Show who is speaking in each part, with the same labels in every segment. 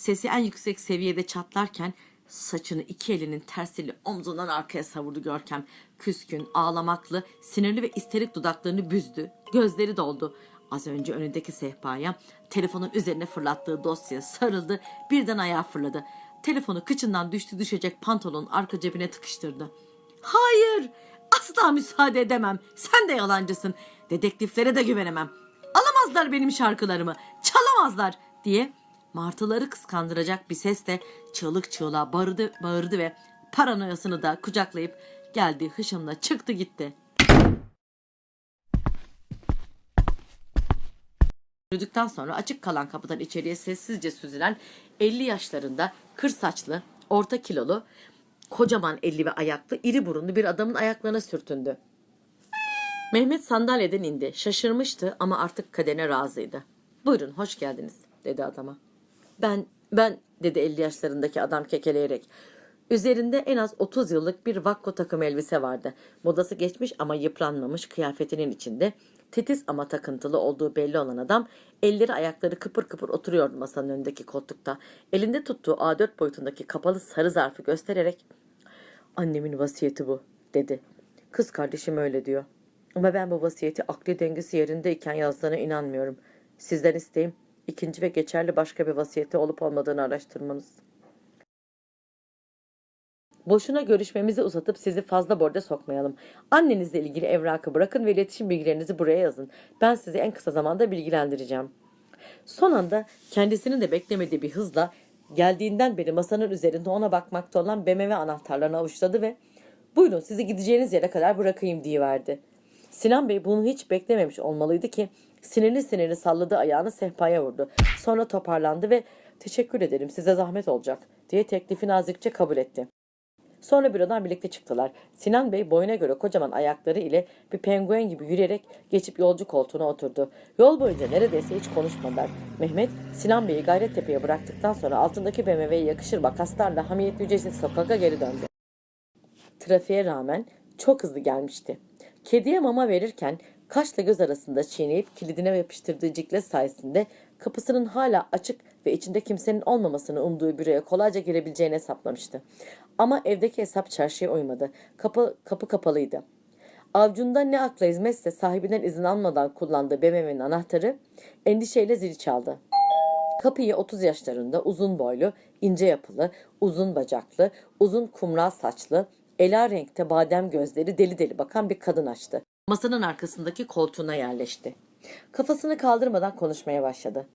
Speaker 1: Sesi en yüksek seviyede çatlarken saçını iki elinin tersiyle omzundan arkaya savurdu Görkem. Küskün, ağlamaklı, sinirli ve isterik dudaklarını büzdü. Gözleri doldu. Az önce önündeki sehpaya telefonun üzerine fırlattığı dosya sarıldı. Birden ayağa fırladı. Telefonu kıçından düştü düşecek pantolonun arka cebine tıkıştırdı. Hayır! Asla müsaade edemem. Sen de yalancısın. Dedektiflere de güvenemem. Alamazlar benim şarkılarımı. Çalamazlar diye martıları kıskandıracak bir sesle çığlık çığlığa bağırdı, bağırdı ve paranoyasını da kucaklayıp geldiği hışımla çıktı gitti. Yürüdükten sonra açık kalan kapıdan içeriye sessizce süzülen 50 yaşlarında kır saçlı, orta kilolu, kocaman elli ve ayaklı, iri burunlu bir adamın ayaklarına sürtündü. Mehmet sandalyeden indi. Şaşırmıştı ama artık kaderine razıydı. Buyurun hoş geldiniz dedi adama. Ben, ben dedi 50 yaşlarındaki adam kekeleyerek. Üzerinde en az 30 yıllık bir vakko takım elbise vardı. Modası geçmiş ama yıpranmamış kıyafetinin içinde. Titiz ama takıntılı olduğu belli olan adam elleri ayakları kıpır kıpır oturuyordu masanın önündeki koltukta. Elinde tuttuğu A4 boyutundaki kapalı sarı zarfı göstererek Annemin vasiyeti bu dedi. Kız kardeşim öyle diyor. Ama ben bu vasiyeti akli dengesi yerindeyken yazdığına inanmıyorum. Sizden isteğim ikinci ve geçerli başka bir vasiyeti olup olmadığını araştırmanız. Boşuna görüşmemizi uzatıp sizi fazla borca sokmayalım. Annenizle ilgili evrakı bırakın ve iletişim bilgilerinizi buraya yazın. Ben sizi en kısa zamanda bilgilendireceğim. Son anda kendisinin de beklemediği bir hızla geldiğinden beri masanın üzerinde ona bakmakta olan BMW anahtarlarını avuçladı ve buyurun sizi gideceğiniz yere kadar bırakayım diyiverdi. Sinan Bey bunu hiç beklememiş olmalıydı ki sinirli sinirli salladığı ayağını sehpaya vurdu. Sonra toparlandı ve teşekkür ederim size zahmet olacak diye teklifi nazikçe kabul etti. Sonra bürodan birlikte çıktılar. Sinan Bey boyuna göre kocaman ayakları ile bir penguen gibi yürüyerek geçip yolcu koltuğuna oturdu. Yol boyunca neredeyse hiç konuşmadılar. Mehmet, Sinan Bey'i Gayrettepe'ye bıraktıktan sonra altındaki BMW'ye yakışır makaslarla hamiyetli ücretsiz sokağa geri döndü. Trafiğe rağmen çok hızlı gelmişti. Kediye mama verirken kaşla göz arasında çiğneyip kilidine yapıştırdığı ciklet sayesinde kapısının hala açık ve içinde kimsenin olmamasını umduğu büroya kolayca girebileceğini hesaplamıştı. Ama evdeki hesap çarşıya uymadı. Kapı, kapı kapalıydı. Avcunda ne akla hizmetse sahibinden izin almadan kullandığı BMW'nin anahtarı endişeyle zili çaldı. Kapıyı 30 yaşlarında uzun boylu, ince yapılı, uzun bacaklı, uzun kumral saçlı, ela renkte badem gözleri deli deli bakan bir kadın açtı. Masanın arkasındaki koltuğuna yerleşti. Kafasını kaldırmadan konuşmaya başladı.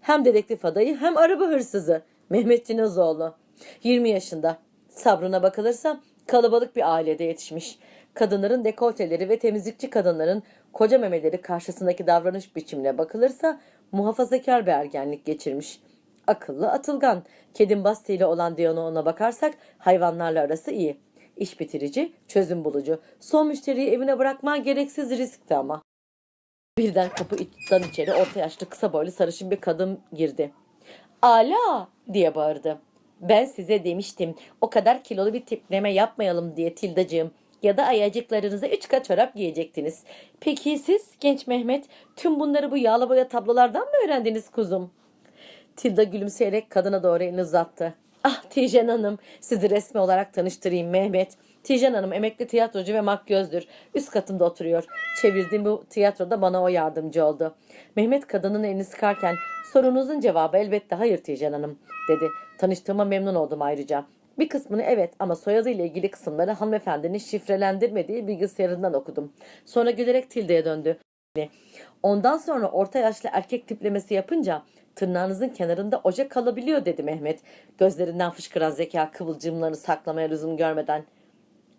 Speaker 1: Hem dedektif adayı hem araba hırsızı. Mehmet Cinozoğlu. 20 yaşında. Sabrına bakılırsa kalabalık bir ailede yetişmiş. Kadınların dekolteleri ve temizlikçi kadınların koca memeleri karşısındaki davranış biçimine bakılırsa muhafazakar bir ergenlik geçirmiş. Akıllı, atılgan. Kedim Basti ile olan diyaloğuna bakarsak hayvanlarla arası iyi. İş bitirici, çözüm bulucu. Son müşteriyi evine bırakman gereksiz riskti ama. Birden kapıdan içeri orta yaşlı kısa boylu sarışın bir kadın girdi. Ala diye bağırdı. Ben size demiştim o kadar kilolu bir tipleme yapmayalım diye Tildacığım. Ya da ayacıklarınıza üç kat çorap giyecektiniz. Peki siz genç Mehmet tüm bunları bu yağlı boya tablolardan mı öğrendiniz kuzum? Tilda gülümseyerek kadına doğru elini uzattı. Ah Tijen Hanım sizi resmi olarak tanıştırayım Mehmet. Tijen Hanım emekli tiyatrocu ve makyözdür. Üst katında oturuyor. Çevirdiğim bu tiyatroda bana o yardımcı oldu. Mehmet kadının elini sıkarken sorunuzun cevabı elbette hayır Tijen Hanım dedi. Tanıştığıma memnun oldum ayrıca. Bir kısmını evet ama soyadıyla ilgili kısımları hanımefendinin şifrelendirmediği bilgisayarından okudum. Sonra gülerek Tilde'ye döndü. Ondan sonra orta yaşlı erkek tiplemesi yapınca tırnağınızın kenarında oje kalabiliyor dedi Mehmet. Gözlerinden fışkıran zeka kıvılcımlarını saklamaya lüzum görmeden.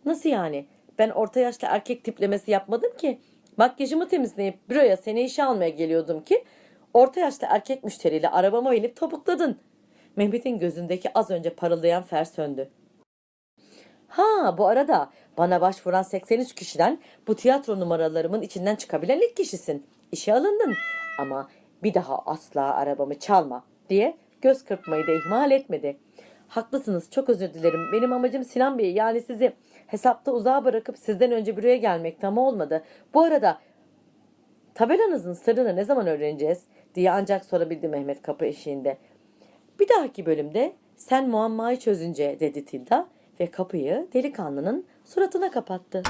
Speaker 1: Nasıl yani? Ben orta yaşlı erkek tiplemesi yapmadım ki. Makyajımı temizleyip büroya seni işe almaya geliyordum ki orta yaşlı erkek müşteriyle arabama binip topukladın. Mehmet'in gözündeki az önce parıldayan fer söndü. Ha bu arada bana başvuran 83 kişiden bu tiyatro numaralarımın içinden çıkabilen ilk kişisin. İşe alındın ama bir daha asla arabamı çalma diye göz kırpmayı da ihmal etmedi. Haklısınız çok özür dilerim. Benim amacım Sinan Bey yani sizi hesapta uzağa bırakıp sizden önce buraya gelmekti ama olmadı. Bu arada tabelanızın sırrını ne zaman öğreneceğiz diye ancak sorabildi Mehmet kapı eşiğinde. Bir dahaki bölümde sen muammayı çözünce dedi Tilda ve kapıyı delikanlının suratına kapattı.